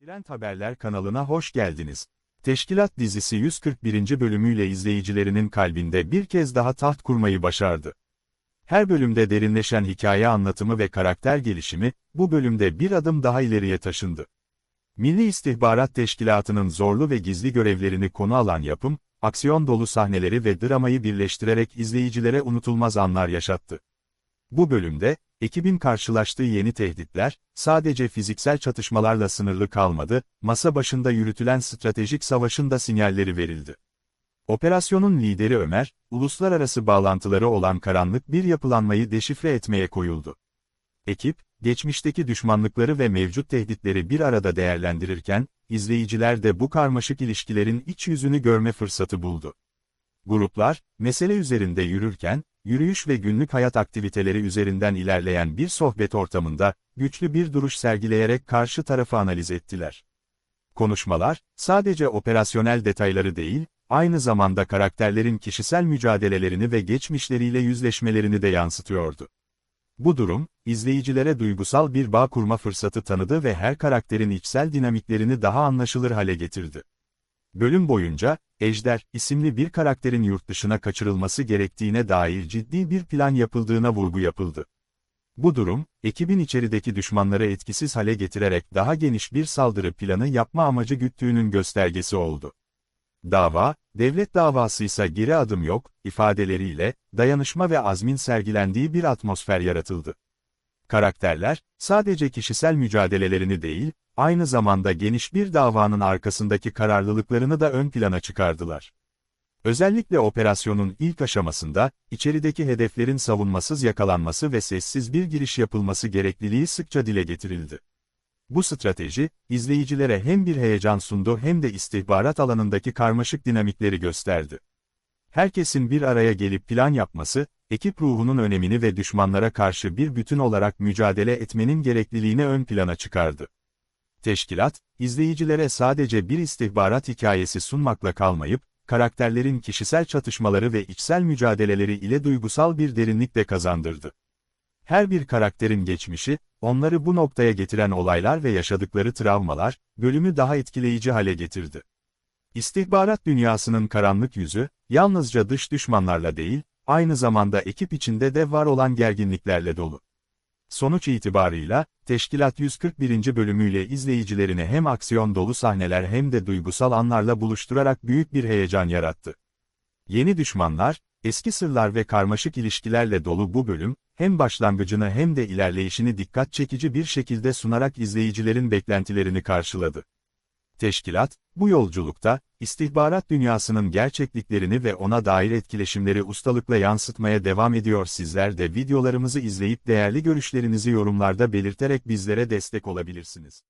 Trend Haberler kanalına hoş geldiniz. Teşkilat dizisi 141. bölümüyle izleyicilerinin kalbinde bir kez daha taht kurmayı başardı. Her bölümde derinleşen hikaye anlatımı ve karakter gelişimi, bu bölümde bir adım daha ileriye taşındı. Milli İstihbarat Teşkilatı'nın zorlu ve gizli görevlerini konu alan yapım, aksiyon dolu sahneleri ve dramayı birleştirerek izleyicilere unutulmaz anlar yaşattı. Bu bölümde, ekibin karşılaştığı yeni tehditler, sadece fiziksel çatışmalarla sınırlı kalmadı, masa başında yürütülen stratejik savaşın da sinyalleri verildi. Operasyonun lideri Ömer, uluslararası bağlantıları olan karanlık bir yapılanmayı deşifre etmeye koyuldu. Ekip, geçmişteki düşmanlıkları ve mevcut tehditleri bir arada değerlendirirken, izleyiciler de bu karmaşık ilişkilerin iç yüzünü görme fırsatı buldu. Gruplar, mesele üzerinde yürürken, yürüyüş ve günlük hayat aktiviteleri üzerinden ilerleyen bir sohbet ortamında, güçlü bir duruş sergileyerek karşı tarafı analiz ettiler. Konuşmalar, sadece operasyonel detayları değil, aynı zamanda karakterlerin kişisel mücadelelerini ve geçmişleriyle yüzleşmelerini de yansıtıyordu. Bu durum, izleyicilere duygusal bir bağ kurma fırsatı tanıdı ve her karakterin içsel dinamiklerini daha anlaşılır hale getirdi. Bölüm boyunca, Ejder isimli bir karakterin yurt dışına kaçırılması gerektiğine dair ciddi bir plan yapıldığına vurgu yapıldı. Bu durum, ekibin içerideki düşmanları etkisiz hale getirerek daha geniş bir saldırı planı yapma amacı güttüğünün göstergesi oldu. Dava, devlet davasıysa geri adım yok, ifadeleriyle, dayanışma ve azmin sergilendiği bir atmosfer yaratıldı. Karakterler, sadece kişisel mücadelelerini değil, aynı zamanda geniş bir davanın arkasındaki kararlılıklarını da ön plana çıkardılar. Özellikle operasyonun ilk aşamasında, içerideki hedeflerin savunmasız yakalanması ve sessiz bir giriş yapılması gerekliliği sıkça dile getirildi. Bu strateji, izleyicilere hem bir heyecan sundu hem de istihbarat alanındaki karmaşık dinamikleri gösterdi. Herkesin bir araya gelip plan yapması, ekip ruhunun önemini ve düşmanlara karşı bir bütün olarak mücadele etmenin gerekliliğini ön plana çıkardı. Teşkilat, izleyicilere sadece bir istihbarat hikayesi sunmakla kalmayıp, karakterlerin kişisel çatışmaları ve içsel mücadeleleri ile duygusal bir derinlik de kazandırdı. Her bir karakterin geçmişi, onları bu noktaya getiren olaylar ve yaşadıkları travmalar, bölümü daha etkileyici hale getirdi. İstihbarat dünyasının karanlık yüzü, yalnızca dış düşmanlarla değil, aynı zamanda ekip içinde de var olan gerginliklerle dolu. Sonuç itibarıyla, Teşkilat 141. bölümüyle izleyicilerini hem aksiyon dolu sahneler hem de duygusal anlarla buluşturarak büyük bir heyecan yarattı. Yeni düşmanlar, eski sırlar ve karmaşık ilişkilerle dolu bu bölüm, hem başlangıcını hem de ilerleyişini dikkat çekici bir şekilde sunarak izleyicilerin beklentilerini karşıladı. Teşkilat, bu yolculukta, istihbarat dünyasının gerçekliklerini ve ona dair etkileşimleri ustalıkla yansıtmaya devam ediyor sizler de videolarımızı izleyip değerli görüşlerinizi yorumlarda belirterek bizlere destek olabilirsiniz.